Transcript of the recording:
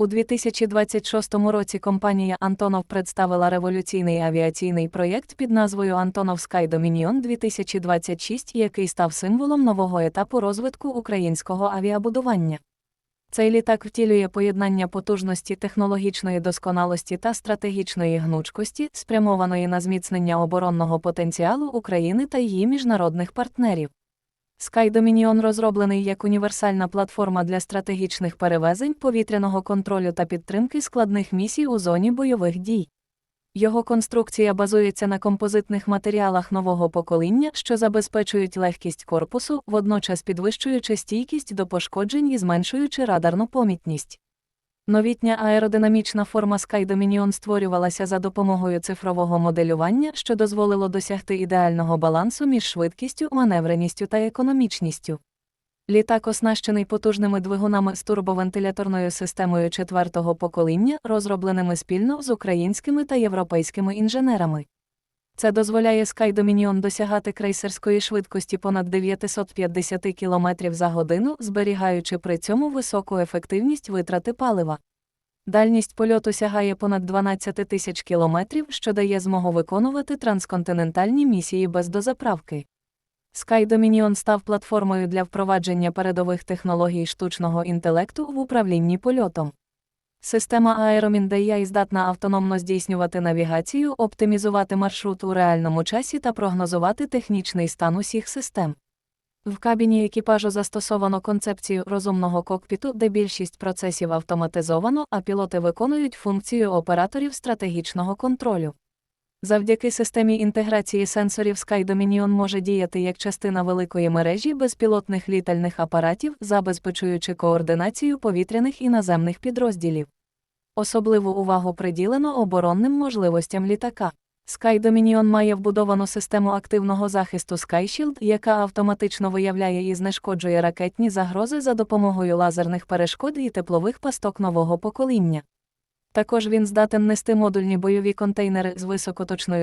У 2026 році компанія Антонов представила революційний авіаційний проєкт під назвою Антонов Sky Dominion 2026, який став символом нового етапу розвитку українського авіабудування. Цей літак втілює поєднання потужності технологічної досконалості та стратегічної гнучкості, спрямованої на зміцнення оборонного потенціалу України та її міжнародних партнерів. Sky Dominion розроблений як універсальна платформа для стратегічних перевезень, повітряного контролю та підтримки складних місій у зоні бойових дій. Його конструкція базується на композитних матеріалах нового покоління, що забезпечують легкість корпусу, водночас підвищуючи стійкість до пошкоджень і зменшуючи радарну помітність. Новітня аеродинамічна форма Sky Dominion створювалася за допомогою цифрового моделювання, що дозволило досягти ідеального балансу між швидкістю, маневреністю та економічністю. Літак оснащений потужними двигунами з турбовентиляторною системою четвертого покоління, розробленими спільно з українськими та європейськими інженерами. Це дозволяє Sky Dominion досягати крейсерської швидкості понад 950 км за годину, зберігаючи при цьому високу ефективність витрати палива. Дальність польоту сягає понад 12 тисяч кілометрів, що дає змогу виконувати трансконтинентальні місії без дозаправки. Sky Dominion став платформою для впровадження передових технологій штучного інтелекту в управлінні польотом. Система Aeromin здатна автономно здійснювати навігацію, оптимізувати маршрут у реальному часі та прогнозувати технічний стан усіх систем. В кабіні екіпажу застосовано концепцію розумного кокпіту, де більшість процесів автоматизовано, а пілоти виконують функцію операторів стратегічного контролю. Завдяки системі інтеграції сенсорів Sky Dominion може діяти як частина великої мережі безпілотних літальних апаратів, забезпечуючи координацію повітряних і наземних підрозділів. Особливу увагу приділено оборонним можливостям літака. Sky Dominion має вбудовану систему активного захисту SkyShield, яка автоматично виявляє і знешкоджує ракетні загрози за допомогою лазерних перешкод і теплових пасток нового покоління. Також він здатен нести модульні бойові контейнери з високоточною